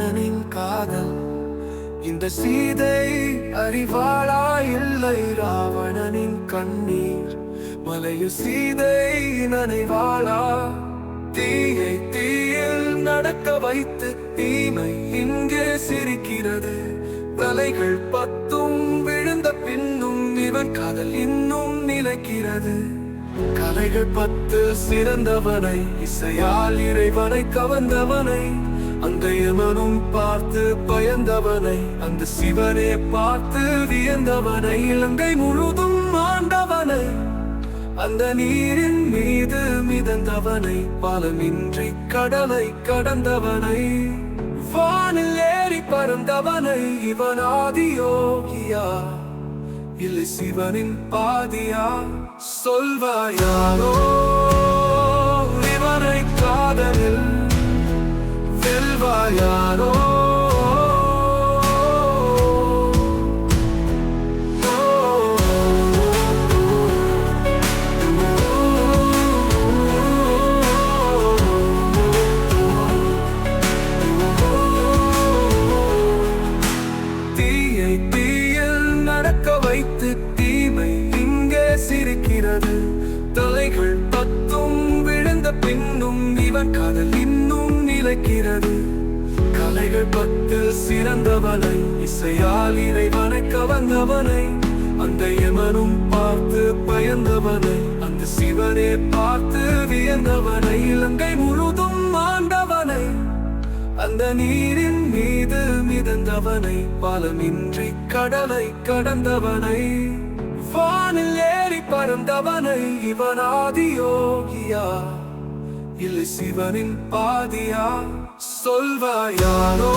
கண்ணனின் காதல். இந்த சீதை அறிவாளா இல்லை ராவணனின் கண்ணீர். மலையு சீதை நனைவாளா? தீயை தீயில் நடக்க வைத்து தீமை இங்கே சிரிக்கிறது. தலைகள் பத்தும் விழுந்த பின்னும் இவன் காதல் இன்னும் நிலைக்கிறது. கலைகள் பத்து சிறந்தவனை இசையால் இறைவனை கவர்ந்தவனை அந்த யமனும் பார்த்து பயந்தவனை அந்த சிவனே பார்த்து வியந்தவனை இலங்கை முழுதும் ஆண்டவனை. அந்த நீரின் மீது மிதந்தவனை பாலமின்றி கடலை கடந்தவனை. வானில் ஏறி பறந்தவனை இவன் ஆதியோகியா இல்லை சிவனின் பாதியா சொல்வாயாரோ. சிரிக்கிறது தலைகள் பத்தும் விழுந்த பின்னும் இவன் காதல் இன்னும் நிலைக்கிறது. கலைகள் பத்து சிறந்தவனை இசையால் இறைவனை கவர்ந்தவனை. அந்த யமனும் பார்த்து பயந்தவனை அந்த சிவனே பார்த்து வியந்தவனை. இலங்கை முழுதும் ஆண்டவனை. அந்த நீரின் மீது மிதந்தவனை பாலமின்றி கடலை கடந்தவனை. வானிலே பரந்தவனை பறந்தவனை இவன் ஆதியோகியா இல்லை சிவனின் பாதியா. சொல்வாயாரோ